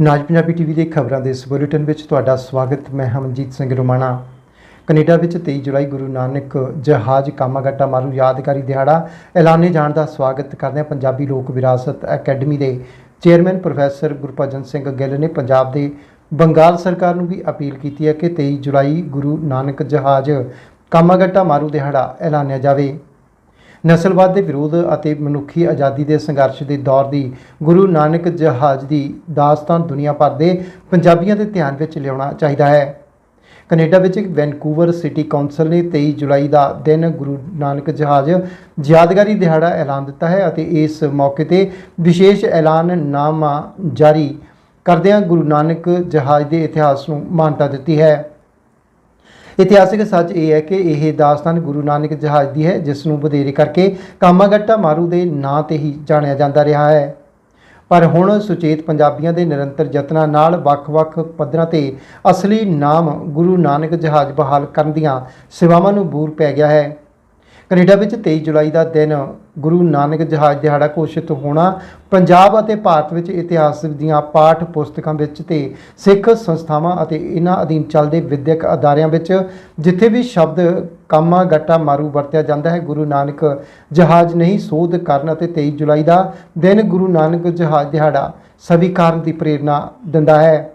ਨਾਜ Punjabi TV ਦੇ ਖਬਰਾਂ ਦੇ ਇਸ ਬੁਲੇਟਿਨ ਵਿੱਚ ਤੁਹਾਡਾ ਸਵਾਗਤ। ਮੈਂ ਹਮਨਜੀਤ ਸਿੰਘ ਰੋਮਾਣਾ। ਕੈਨੇਡਾ ਵਿੱਚ 23 ਜੁਲਾਈ ਗੁਰੂ ਨਾਨਕ ਜਹਾਜ਼ ਕਾਮਾਗਾਟਾ ਮਾਰੂ ਯਾਦਗਾਰੀ ਦਿਹਾੜਾ ਐਲਾਨੇ ਜਾਣ ਦਾ ਸਵਾਗਤ ਕਰਦਿਆਂ ਪੰਜਾਬੀ ਲੋਕ ਵਿਰਾਸਤ ਅਕੈਡਮੀ ਦੇ ਚੇਅਰਮੈਨ ਪ੍ਰੋਫੈਸਰ ਗੁਰਭਜਨ ਸਿੰਘ ਗਿੱਲ ਨੇ ਪੰਜਾਬ ਦੇ ਬੰਗਾਲ ਸਰਕਾਰ ਨੂੰ ਵੀ ਅਪੀਲ ਕੀਤੀ ਹੈ ਕਿ 23 ਜੁਲਾਈ ਗੁਰੂ ਨਾਨਕ ਜਹਾਜ਼ ਕਾਮਾਗਾਟਾ ਮਾਰੂ ਦਿਹਾੜਾ ਐਲਾਨਿਆ ਜਾਵੇ। ਨਸਲਵਾਦ ਦੇ ਵਿਰੋਧ ਅਤੇ ਮਨੁੱਖੀ ਆਜ਼ਾਦੀ ਦੇ ਸੰਘਰਸ਼ ਦੇ ਦੌਰ ਦੀ ਗੁਰੂ ਨਾਨਕ ਜਹਾਜ਼ ਦੀ ਦਾਸਤਾਨ ਦੁਨੀਆ ਭਰ ਦੇ ਪੰਜਾਬੀਆਂ ਦੇ ਧਿਆਨ ਵਿੱਚ ਲਿਆਉਣਾ ਚਾਹੀਦਾ ਹੈ। ਕੈਨੇਡਾ ਵਿੱਚ ਵੈਨਕੂਵਰ ਸਿਟੀ ਕਾਉਂਸਲ ਨੇ 23 ਜੁਲਾਈ ਦਾ ਦਿਨ ਗੁਰੂ ਨਾਨਕ ਜਹਾਜ਼ ਯਾਦਗਾਰੀ ਦਿਹਾੜਾ ਐਲਾਨ ਦਿੱਤਾ ਹੈ ਅਤੇ ਇਸ ਮੌਕੇ ਤੇ ਵਿਸ਼ੇਸ਼ ਐਲਾਨ ਐਲਾਨਨਾਮਾ ਜਾਰੀ ਕਰਦਿਆਂ ਗੁਰੂ ਨਾਨਕ ਜਹਾਜ਼ ਦੇ ਇਤਿਹਾਸ ਨੂੰ ਮਾਨਤਾ ਦਿੱਤੀ ਹੈ। ਇਤਿਹਾਸਿਕ ਸੱਚ ਇਹ ਹੈ ਕਿ ਇਹ ਦਾਸਤਾਨ ਗੁਰੂ ਨਾਨਕ ਜਹਾਜ਼ ਦੀ ਹੈ, ਜਿਸ ਨੂੰ ਵਧੇਰੇ ਕਰਕੇ ਕਾਮਾਗੱਟਾ ਮਾਰੂ ਦੇ ਨਾਂ ਤੇ ਹੀ ਜਾਣਿਆ ਜਾਂਦਾ ਰਿਹਾ ਹੈ। ਪਰ ਹੁਣ ਸੁਚੇਤ ਪੰਜਾਬੀਆਂ ਦੇ ਨਿਰੰਤਰ ਯਤਨਾਂ ਨਾਲ ਵੱਖ-ਵੱਖ ਪੱਧਰਾਂ ਤੇ ਅਸਲੀ ਨਾਮ ਗੁਰੂ ਨਾਨਕ ਜਹਾਜ਼ ਬਹਾਲ ਕਰਨ ਦੀਆਂ ਸੇਵਾਵਾਂ ਨੂੰ ਬੂਰ ਪੈ ਗਿਆ ਹੈ। ਕੈਨੇਡਾ ਵਿੱਚ 23 ਜੁਲਾਈ ਦਾ ਦਿਨ ਗੁਰੂ ਨਾਨਕ ਜਹਾਜ਼ ਦਿਹਾੜਾ ਘੋਸ਼ਿਤ ਹੋਣਾ, ਪੰਜਾਬ ਅਤੇ ਭਾਰਤ ਵਿੱਚ ਇਤਿਹਾਸ ਦੀਆਂ ਪਾਠ ਪੁਸਤਕਾਂ ਵਿੱਚ ਤੇ ਸਿੱਖ ਸੰਸਥਾਵਾਂ ਅਤੇ ਇਹਨਾਂ ਅਧੀਨ ਚੱਲਦੇ ਵਿਦਿਅਕ ਅਦਾਰਿਆਂ ਵਿੱਚ ਜਿੱਥੇ ਵੀ ਸ਼ਬਦ ਕਾਮਾ ਗੱਟਾ ਮਾਰੂ ਵਰਤਿਆ ਜਾਂਦਾ ਹੈ, ਗੁਰੂ ਨਾਨਕ ਜਹਾਜ਼ ਨਹੀਂ, ਸੋਧ ਕਰਨ ਅਤੇ 23 ਜੁਲਾਈ ਦਾ ਦਿਨ ਗੁਰੂ ਨਾਨਕ ਜਹਾਜ਼ ਦਿਹਾੜਾ ਸਵੀਕਾਰਨ ਦੀ ਪ੍ਰੇਰਣਾ ਦਿੰਦਾ ਹੈ।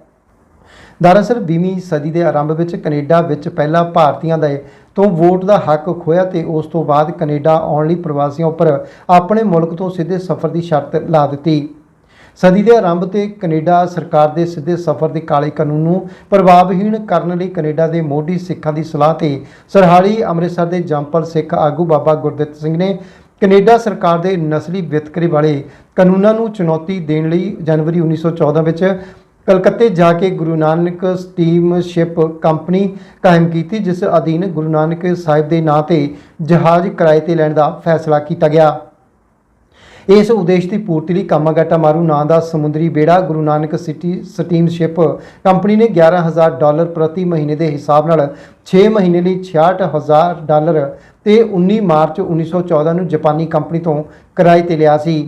ਦਰਅਸਲ 20ਵੀਂ ਸਦੀ ਦੇ ਆਰੰਭ ਵਿੱਚ ਕੈਨੇਡਾ ਵਿੱਚ ਪਹਿਲਾ ਭਾਰਤੀਆਂ ਦੇ ਤੋਂ ਵੋਟ ਦਾ ਹੱਕ ਖੋਇਆ ਤੇ ਉਸ ਤੋਂ ਬਾਅਦ ਕੈਨੇਡਾ ਆਉਣ ਲਈ ਪ੍ਰਵਾਸੀਆਂ ਉੱਪਰ ਆਪਣੇ ਮੁਲਕ ਤੋਂ ਸਿੱਧੇ ਸਫ਼ਰ ਦੀ ਸ਼ਰਤ ਲਾ ਦਿੱਤੀ। ਸਦੀ ਦੇ ਆਰੰਭ ਤੇ ਕੈਨੇਡਾ ਸਰਕਾਰ ਦੇ ਸਿੱਧੇ ਸਫ਼ਰ ਦੇ ਕਾਲੇ ਕਾਨੂੰਨ ਨੂੰ ਪ੍ਰਭਾਵਹੀਣ ਕਰਨ ਲਈ ਕੈਨੇਡਾ ਦੇ ਮੋਢੀ ਸਿੱਖਾਂ ਦੀ ਸਲਾਹ ਤੇ ਸਰਹਾਲੀ ਅੰਮ੍ਰਿਤਸਰ ਦੇ ਜੰਪਲ ਸਿੱਖ ਆਗੂ ਬਾਬਾ ਗੁਰਦਿੱਤ ਸਿੰਘ ਨੇ ਕੈਨੇਡਾ ਸਰਕਾਰ ਦੇ ਨਸਲੀ ਵਿਤਕਰੇ ਵਾਲੇ ਕਾਨੂੰਨਾਂ ਨੂੰ ਚੁਣੌਤੀ ਦੇਣ ਲਈ ਜਨਵਰੀ 1914 ਵਿੱਚ ਕਲਕੱਤੇ ਜਾ ਕੇ ਗੁਰੂ ਨਾਨਕ ਸਟੀਮਸ਼ਿਪ ਕੰਪਨੀ ਕਾਇਮ ਕੀਤੀ, ਜਿਸ ਅਧੀਨ ਗੁਰੂ ਨਾਨਕ ਸਾਹਿਬ ਦੇ ਨਾਂ ਤੇ ਜਹਾਜ਼ ਕਿਰਾਏ ਤੇ ਲੈਣ ਦਾ ਫੈਸਲਾ ਕੀਤਾ ਗਿਆ। ਇਸ ਉਦੇਸ਼ ਦੀ ਪੂਰਤੀ ਲਈ ਕਾਮਾਗਾਟਾ ਮਾਰੂ ਨਾਂ ਦਾ ਸਮੁੰਦਰੀ ਬੇੜਾ Guru Nanak city steamship company ਨੇ 11000 ਡਾਲਰ ਪ੍ਰਤੀ ਮਹੀਨੇ ਦੇ ਹਿਸਾਬ ਨਾਲ 6 ਮਹੀਨੇ ਲਈ 66000 ਡਾਲਰ ਤੇ 19 ਮਾਰਚ 1914 ਨੂੰ ਜਾਪਾਨੀ ਕੰਪਨੀ ਤੋਂ ਕਿਰਾਏ ਤੇ ਲਿਆ ਸੀ।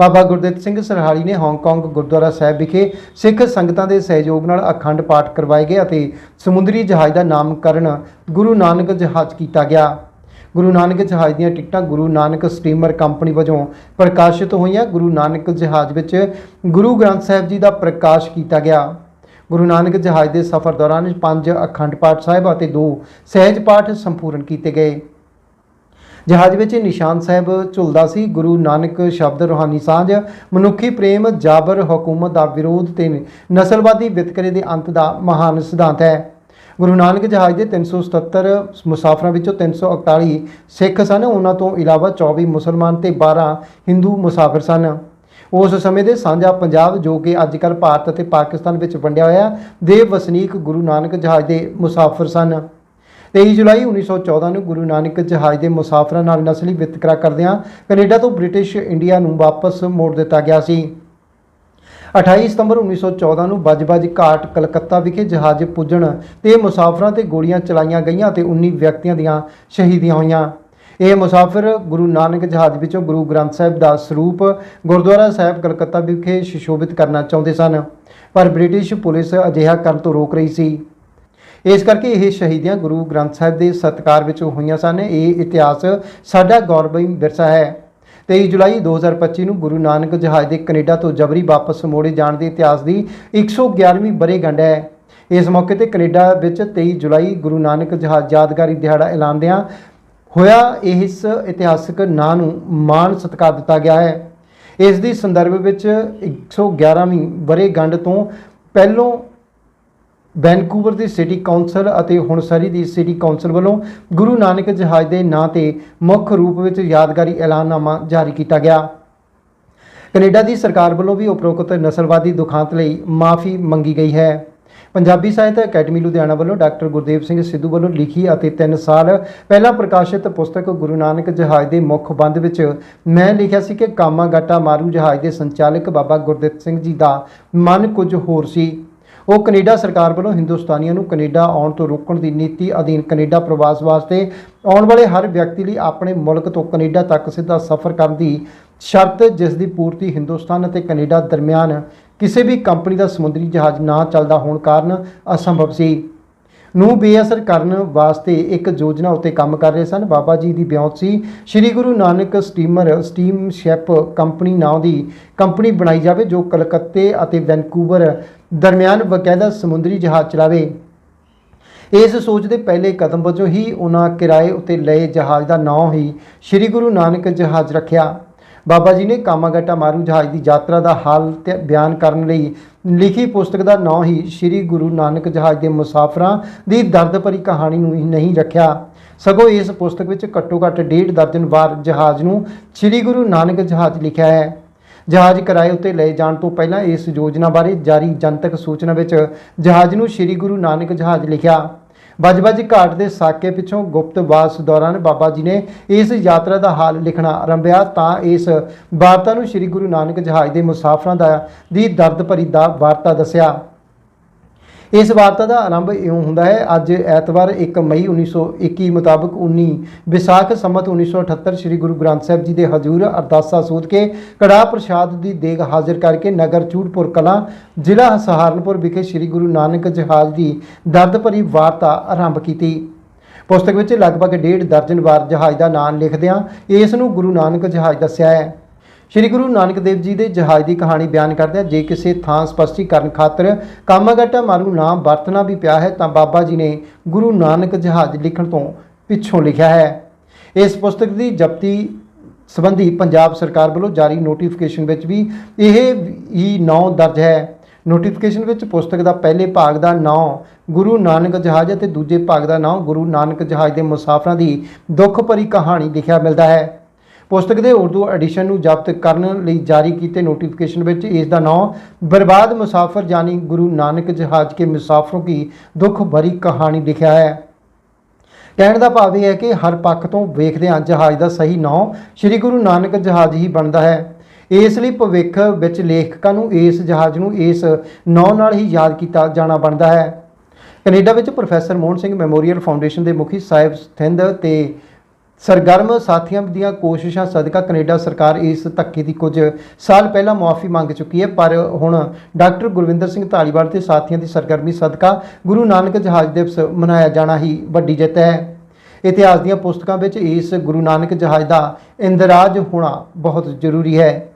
ਬਾਬਾ ਗੁਰਦਿੱਤ ਸਿੰਘ ਸਰਹਾਲੀ ਨੇ ਹਾਂਗਕਾਂਗ ਗੁਰਦੁਆਰਾ ਸਾਹਿਬ ਵਿਖੇ ਸਿੱਖ ਸੰਗਤਾਂ ਦੇ ਸਹਿਯੋਗ ਨਾਲ ਅਖੰਡ ਪਾਠ ਕਰਵਾਏ ਗਏ ਅਤੇ ਸਮੁੰਦਰੀ ਜਹਾਜ਼ ਦਾ ਨਾਮਕਰਨ ਗੁਰੂ ਨਾਨਕ ਜਹਾਜ਼ ਕੀਤਾ ਗਿਆ। ਗੁਰੂ ਨਾਨਕ ਜਹਾਜ਼ ਦੀਆਂ ਟਿਕਟਾਂ ਗੁਰੂ ਨਾਨਕ ਸਟੀਮਰ ਕੰਪਨੀ ਵਜੋਂ ਪ੍ਰਕਾਸ਼ਿਤ ਹੋਈਆਂ। ਗੁਰੂ ਨਾਨਕ ਜਹਾਜ਼ ਵਿੱਚ ਗੁਰੂ ਗ੍ਰੰਥ ਸਾਹਿਬ ਜੀ ਦਾ ਪ੍ਰਕਾਸ਼ ਕੀਤਾ ਗਿਆ। ਗੁਰੂ ਨਾਨਕ ਜਹਾਜ਼ ਦੇ ਸਫ਼ਰ ਦੌਰਾਨ ਪੰਜ ਅਖੰਡ ਪਾਠ ਸਾਹਿਬ ਅਤੇ ਦੋ ਸਹਿਜ ਪਾਠ ਸੰਪੂਰਨ ਕੀਤੇ ਗਏ। ਜਹਾਜ਼ ਵਿੱਚ ਨਿਸ਼ਾਨ ਸਾਹਿਬ ਝੁਲਦਾ ਸੀ। ਗੁਰੂ ਨਾਨਕ ਸ਼ਬਦ ਰੂਹਾਨੀ ਸਾਂਝ, ਮਨੁੱਖੀ ਪ੍ਰੇਮ ਜਾਬਰ ਹਕੂਮਤ ਦਾ ਵਿਰੋਧ ਤੇ ਨਸਲਵਾਦੀ ਵਿਤਕਰੇ ਦੇ ਅੰਤ ਦਾ ਮਹਾਨ ਸਿਧਾਂਤ ਹੈ। ਗੁਰੂ ਨਾਨਕ ਜਹਾਜ਼ ਦੇ 377 ਮੁਸਾਫਰਾਂ ਵਿੱਚੋਂ 341 ਸਿੱਖ ਸਨ। ਉਹਨਾਂ ਤੋਂ ਇਲਾਵਾ 24 ਮੁਸਲਮਾਨ ਤੇ 12 ਹਿੰਦੂ ਮੁਸਾਫਰ ਸਨ। ਉਸ ਸਮੇਂ ਦੇ ਸਾਂਝਾ ਪੰਜਾਬ ਜੋ ਕਿ ਅੱਜ ਕੱਲ੍ਹ ਭਾਰਤ ਅਤੇ ਪਾਕਿਸਤਾਨ ਵਿੱਚ ਵੰਡਿਆ ਹੋਇਆ ਦੇ ਵਸਨੀਕ ਗੁਰੂ ਨਾਨਕ ਜਹਾਜ਼ ਦੇ ਮੁਸਾਫਰ ਸਨ। 23 ਜੁਲਾਈ 1914 ਨੂੰ ਗੁਰੂ ਨਾਨਕ ਜਹਾਜ਼ ਦੇ ਮੁਸਾਫਰਾਂ ਨਾਲ ਨਸਲੀ ਵਿਤਕਰਾ ਕਰਦਿਆਂ ਕੈਨੇਡਾ ਤੋਂ ਬ੍ਰਿਟਿਸ਼ ਇੰਡੀਆ ਨੂੰ ਵਾਪਸ ਮੋੜ ਦਿੱਤਾ ਗਿਆ ਸੀ। 28 ਸਤੰਬਰ 1914 ਨੂੰ ਬੱਜ-ਬੱਜ ਘਾਟ ਕਲਕੱਤਾ ਵਿਖੇ ਜਹਾਜ਼ ਪੁੱਜਣ ਤੇ ਮੁਸਾਫਰਾਂ ਤੇ ਗੋਲੀਆਂ ਚਲਾਈਆਂ ਗਈਆਂ ਤੇ 19 ਵਿਅਕਤੀਆਂ ਦੀਆਂ ਸ਼ਹੀਦੀਆਂ ਹੋਈਆਂ। ਇਹ ਮੁਸਾਫਰ ਗੁਰੂ ਨਾਨਕ ਜਹਾਜ਼ ਵਿੱਚੋਂ ਗੁਰੂ ਗ੍ਰੰਥ ਸਾਹਿਬ ਦਾ ਸਰੂਪ ਗੁਰਦੁਆਰਾ ਸਾਹਿਬ ਕਲਕੱਤਾ ਵਿਖੇ ਸੁਸ਼ੋਭਿਤ ਕਰਨਾ ਚਾਹੁੰਦੇ ਸਨ, ਪਰ ਬ੍ਰਿਟਿਸ਼ ਪੁਲਿਸ ਅਜਿਹਾ ਕਰਨ ਤੋਂ ਰੋਕ ਰਹੀ ਸੀ। ਇਸ ਕਰਕੇ ਇਹ ਸ਼ਹੀਦੀਆਂ ਗੁਰੂ ਗ੍ਰੰਥ ਸਾਹਿਬ ਦੇ ਸਤਕਾਰ ਵਿੱਚ ਹੋਈਆਂ ਸਨ। ਇਹ ਇਤਿਹਾਸ ਸਾਡਾ ਗੌਰਵਮਈ ਵਿਰਸਾ ਹੈ। 23 ਜੁਲਾਈ 2025 ਨੂੰ ਗੁਰੂ ਨਾਨਕ ਜਹਾਜ਼ ਦੇ ਕੈਨੇਡਾ ਤੋਂ ਜਬਰੀ ਵਾਪਸ ਮੋੜੇ ਜਾਣ ਦੇ ਇਤਿਹਾਸ ਦੀ 111ਵੀਂ ਬਰੇਗੰਢ ਹੈ। ਇਸ ਮੌਕੇ ਤੇ ਕੈਨੇਡਾ ਵਿੱਚ 23 ਜੁਲਾਈ ਗੁਰੂ ਨਾਨਕ ਜਹਾਜ਼ ਯਾਦਗਾਰੀ ਦਿਹਾੜਾ ਐਲਾਨਦਿਆਂ ਹੋਇਆ ਇਸ ਇਤਿਹਾਸਕ ਨਾਂ ਨੂੰ ਮਾਣ ਸਤਿਕਾਰ ਦਿੱਤਾ ਗਿਆ ਹੈ। ਇਸ ਦੀ ਸੰਦਰਭ ਵਿੱਚ 111ਵੀਂ ਬਰੇਗੰਢ ਤੋਂ ਪਹਿਲੋਂ ਵੈਨਕੂਵਰ ਦੀ ਸਿਟੀ ਕੌਂਸਲ ਅਤੇ ਹੁਣਸਰੀ ਦੀ ਸਿਟੀ ਕੌਂਸਲ ਵੱਲੋਂ ਗੁਰੂ ਨਾਨਕ ਜਹਾਜ਼ ਦੇ ਨਾਂ ਤੇ ਮੁੱਖ ਰੂਪ ਵਿੱਚ ਯਾਦਗਾਰੀ ਐਲਾਨਨਾਮਾ ਜਾਰੀ ਕੀਤਾ ਗਿਆ। ਕੈਨੇਡਾ ਦੀ ਸਰਕਾਰ ਵੱਲੋਂ ਵੀ ਉਪਰੋਕਤ ਨਸਲਵਾਦੀ ਦੁਖਾਂਤ ਲਈ ਮਾਫੀ ਮੰਗੀ ਗਈ ਹੈ। ਪੰਜਾਬੀ ਸਾਹਿਤ ਅਕੈਡਮੀ ਲੁਧਿਆਣਾ ਵੱਲੋਂ ਡਾਕਟਰ ਗੁਰਦੇਵ ਸਿੰਘ ਸਿੱਧੂ ਵੱਲੋਂ ਲਿਖੀ ਅਤੇ 3 ਸਾਲ ਪਹਿਲਾਂ ਪ੍ਰਕਾਸ਼ਿਤ ਪੁਸਤਕ ਗੁਰੂ ਨਾਨਕ ਜਹਾਜ਼ ਦੇ ਮੁੱਖ ਬੰਦ ਵਿੱਚ ਮੈਂ ਲਿਖਿਆ ਸੀ ਕਿ ਕਾਮਾ ਗਾਟਾ ਮਾਰੂ ਜਹਾਜ਼ ਦੇ ਸੰਚਾਲਕ ਬਾਬਾ ਗੁਰਦਿੱਤ ਸਿੰਘ ਜੀ ਦਾ ਮਨ ਕੁਝ ਹੋਰ ਸੀ। ਉਹ ਕੈਨੇਡਾ ਸਰਕਾਰ ਵੱਲੋਂ ਹਿੰਦੁਸਤਾਨੀਆਂ ਨੂੰ ਕੈਨੇਡਾ ਆਉਣ ਤੋਂ ਰੋਕਣ ਦੀ ਨੀਤੀ ਅਧੀਨ ਕੈਨੇਡਾ ਪ੍ਰਵਾਸ ਵਾਸਤੇ ਆਉਣ ਵਾਲੇ ਹਰ ਵਿਅਕਤੀ ਲਈ ਆਪਣੇ ਮੁਲਕ ਤੋਂ ਕੈਨੇਡਾ ਤੱਕ ਸਿੱਧਾ ਸਫ਼ਰ ਕਰਨ ਦੀ ਸ਼ਰਤ, ਜਿਸ ਦੀ ਪੂਰਤੀ ਹਿੰਦੁਸਤਾਨ ਅਤੇ ਕੈਨੇਡਾ ਦਰਮਿਆਨ ਕਿਸੇ ਵੀ ਕੰਪਨੀ ਦਾ ਸਮੁੰਦਰੀ ਜਹਾਜ਼ ਨਾ ਚੱਲਦਾ ਹੋਣ ਕਾਰਨ ਅਸੰਭਵ ਸੀ। ਨੂੰ ਬੇਅਸਰ ਕਰਨ ਵਾਸਤੇ ਇੱਕ ਯੋਜਨਾ ਉੱਤੇ ਕੰਮ ਕਰ ਰਹੇ ਸਨ। ਬਾਬਾ ਜੀ ਦੀ ਬਿਉਂਤ ਸੀ, Sri Guru Nanak steamer, steamship company ਨਾਂ ਦੀ ਕੰਪਨੀ ਬਣਾਈ ਜਾਵੇ ਜੋ ਕਲਕੱਤੇ ਅਤੇ ਵੈਨਕੂਵਰ ਦਰਮਿਆਨ ਬਕਾਇਦਾ ਸਮੁੰਦਰੀ ਜਹਾਜ਼ ਚਲਾਵੇ। ਇਸ ਸੋਚ ਦੇ ਪਹਿਲੇ ਕਦਮ ਵਜੋਂ ਹੀ ਉਹਨਾਂ ਕਿਰਾਏ ਉੱਤੇ ਲਏ ਜਹਾਜ਼ ਦਾ ਨਾਂ ਹੀ ਸ੍ਰੀ ਗੁਰੂ ਨਾਨਕ ਜਹਾਜ਼ ਰੱਖਿਆ। ਬਾਬਾ ਜੀ ਨੇ ਕਾਮਾਗਾਟਾ ਮਾਰੂ ਜਹਾਜ਼ ਦੀ ਯਾਤਰਾ ਦਾ ਹਾਲ ਤੇ ਬਿਆਨ ਕਰਨ ਲਈ ਲਿਖੀ ਪੁਸਤਕ ਦਾ ਨਾਂ ਹੀ ਸ੍ਰੀ ਗੁਰੂ ਨਾਨਕ ਜਹਾਜ਼ ਦੇ ਮੁਸਾਫਰਾਂ ਦੀ ਦਰਦ ਭਰੀ ਕਹਾਣੀ ਨੂੰ ਹੀ ਨਹੀਂ ਰੱਖਿਆ। ਸਗੋਂ ਇਸ ਪੁਸਤਕ ਵਿੱਚ ਘੱਟੋ ਘੱਟ ਡੇਢ ਦਰਜਨ ਵਾਰ ਜਹਾਜ਼ ਨੂੰ ਸ੍ਰੀ ਗੁਰੂ ਨਾਨਕ ਜਹਾਜ਼ ਲਿਖਿਆ ਹੈ। ਜਹਾਜ਼ ਕਿਰਾਏ ਉੱਤੇ ਲਏ ਜਾਣ ਤੋਂ ਪਹਿਲਾਂ ਇਸ ਯੋਜਨਾ ਬਾਰੇ ਜਾਰੀ ਜਨਤਕ ਸੂਚਨਾ ਵਿੱਚ ਜਹਾਜ਼ ਨੂੰ ਸ੍ਰੀ ਗੁਰੂ ਨਾਨਕ ਜਹਾਜ਼ ਲਿਖਿਆ। ਬਜਬਜ ਘਾਟ ਦੇ ਸਾਕੇ ਪਿੱਛੋਂ ਗੁਪਤਵਾਸ ਦੌਰਾਨ ਬਾਬਾ ਜੀ ਨੇ ਇਸ ਯਾਤਰਾ ਦਾ ਹਾਲ ਲਿਖਣਾ ਆਰੰਭਿਆ ਤਾਂ ਇਸ ਵਾਰਤਾ ਨੂੰ ਸ੍ਰੀ ਗੁਰੂ ਨਾਨਕ ਜਹਾਜ਼ ਦੇ ਮੁਸਾਫਰਾਂ ਦਾ ਦੀ ਦਰਦ ਭਰੀ ਦਾ ਵਾਰਤਾ ਦੱਸਿਆ। ਇਸ ਵਾਰਤਾ ਦਾ ਆਰੰਭ ਇਉਂ ਹੁੰਦਾ ਹੈ, ਅੱਜ ਐਤਵਾਰ 1 ਮਈ 1921 ਮੁਤਾਬਕ 19 ਵਿਸਾਖ ਸੰਮਤ 1978 ਸ੍ਰੀ ਗੁਰੂ ਗ੍ਰੰਥ ਸਾਹਿਬ ਜੀ ਦੇ ਹਜ਼ੂਰ ਅਰਦਾਸਾ ਸੋਧ ਕੇ ਕੜਾ ਪ੍ਰਸ਼ਾਦ ਦੀ ਦੇਗ ਹਾਜ਼ਰ ਕਰਕੇ ਨਗਰ ਚੂੜਪੁਰ ਕਲਾਂ, ਜ਼ਿਲ੍ਹਾ ਸਹਾਰਨਪੁਰ ਵਿਖੇ ਸ੍ਰੀ ਗੁਰੂ ਨਾਨਕ ਜਹਾਜ਼ ਦੀ ਦਰਦ ਭਰੀ ਵਾਰਤਾ ਆਰੰਭ ਕੀਤੀ। ਪੁਸਤਕ ਵਿੱਚ ਲਗਭਗ ਡੇਢ ਦਰਜਨ ਵਾਰ ਜਹਾਜ਼ ਦਾ ਨਾਮ ਲਿਖਦਿਆਂ ਇਸ ਨੂੰ ਗੁਰੂ ਨਾਨਕ ਜਹਾਜ਼ ਦੱਸਿਆ ਹੈ। ਸ਼੍ਰੀ ਗੁਰੂ ਨਾਨਕ ਦੇਵ ਜੀ ਦੇ ਜਹਾਜ਼ ਦੀ ਕਹਾਣੀ ਬਿਆਨ ਕਰਦਿਆਂ ਜੇ ਕਿਸੇ ਥਾਂ ਸਪਸ਼ਟੀਕਰਨ ਖਾਤਰ ਕਾਮਾਗਾਟਾ ਮਾਰੂ ਨਾਮ ਵਰਤਣਾ ਵੀ ਪਿਆ ਹੈ, ਤਾਂ ਬਾਬਾ ਜੀ ਨੇ ਗੁਰੂ ਨਾਨਕ ਜਹਾਜ਼ ਲਿਖਣ ਤੋਂ ਪਿੱਛੋਂ ਲਿਖਿਆ ਹੈ। ਇਸ ਪੁਸਤਕ ਦੀ ਜ਼ਬਤੀ ਸੰਬੰਧੀ ਪੰਜਾਬ ਸਰਕਾਰ ਵੱਲੋਂ ਜਾਰੀ ਨੋਟੀਫਿਕੇਸ਼ਨ ਵਿੱਚ ਵੀ ਇਹ ਹੀ ਨਾਂ ਦਰਜ ਹੈ। ਨੋਟੀਫਿਕੇਸ਼ਨ ਵਿੱਚ ਪੁਸਤਕ ਦਾ ਪਹਿਲੇ ਭਾਗ ਦਾ ਨਾਮ ਗੁਰੂ ਨਾਨਕ ਜਹਾਜ਼ ਅਤੇ ਦੂਜੇ ਭਾਗ ਦਾ ਨਾਮ ਗੁਰੂ ਨਾਨਕ ਜਹਾਜ਼ ਦੇ ਮੁਸਾਫਰਾਂ ਦੀ ਦੁੱਖ ਭਰੀ ਕਹਾਣੀ ਲਿਖਿਆ ਮਿਲਦਾ ਹੈ। ਪੁਸਤਕ ਦੇ ਉਰਦੂ ਐਡੀਸ਼ਨ ਨੂੰ ਜ਼ਬਤ ਕਰਨ ਲਈ ਜਾਰੀ ਕੀਤੇ ਨੋਟੀਫਿਕੇਸ਼ਨ ਵਿੱਚ ਇਸ ਦਾ ਨਾਮ ਬਰਬਾਦ ਮੁਸਾਫਰ ਯਾਨੀ ਗੁਰੂ ਨਾਨਕ ਜਹਾਜ਼ ਕੇ ਮੁਸਾਫ਼ਰੋਂ ਕੀ ਦੁੱਖ ਭਰੀ ਕਹਾਣੀ ਲਿਖਿਆ ਹੈ। ਕਹਿਣ ਦਾ ਭਾਵ ਇਹ ਹੈ ਕਿ ਹਰ ਪੱਖ ਤੋਂ ਵੇਖਦੇ ਹਾਂ, ਜਹਾਜ਼ ਦਾ ਸਹੀ ਨਾਮ ਸ੍ਰੀ ਗੁਰੂ ਨਾਨਕ ਜਹਾਜ਼ ਹੀ ਬਣਦਾ ਹੈ। ਇਸ ਲਈ ਭਵਿੱਖ ਵਿੱਚ ਲੇਖਕਾਂ ਨੂੰ ਇਸ ਜਹਾਜ਼ ਨੂੰ ਇਸ ਨਾਂ ਨਾਲ ਹੀ ਯਾਦ ਕੀਤਾ ਜਾਣਾ ਬਣਦਾ ਹੈ। ਕੈਨੇਡਾ ਵਿੱਚ professor Mohan Singh memorial foundation ਦੇ ਮੁਖੀ ਸਾਹਿਬ ਸਥਿੰਦ ਤੇ ਸਰਗਰਮ ਸਾਥੀਆਂ ਦੀਆਂ ਕੋਸ਼ਿਸ਼ਾਂ ਸਦਕਾ ਕੈਨੇਡਾ ਸਰਕਾਰ ਇਸ ਧੱਕੇ ਦੀ ਕੁਝ ਸਾਲ ਪਹਿਲਾਂ ਮੁਆਫੀ ਮੰਗ ਚੁੱਕੀ ਹੈ, ਪਰ ਹੁਣ ਡਾਕਟਰ ਗੁਰਵਿੰਦਰ ਸਿੰਘ ਧਾਲੀਵਾਲ ਤੇ ਸਾਥੀਆਂ ਦੀ ਸਰਗਰਮੀ ਸਦਕਾ ਗੁਰੂ ਨਾਨਕ ਜਹਾਜ਼ ਦਿਵਸ ਮਨਾਇਆ ਜਾਣਾ ਹੀ ਵੱਡੀ ਜਿੱਤ ਹੈ। ਇਤਿਹਾਸ ਦੀਆਂ ਪੁਸਤਕਾਂ ਵਿੱਚ ਇਸ ਗੁਰੂ ਨਾਨਕ ਜਹਾਜ਼ ਦਾ ਇੰਦਰਾਜ ਹੋਣਾ ਬਹੁਤ ਜ਼ਰੂਰੀ ਹੈ।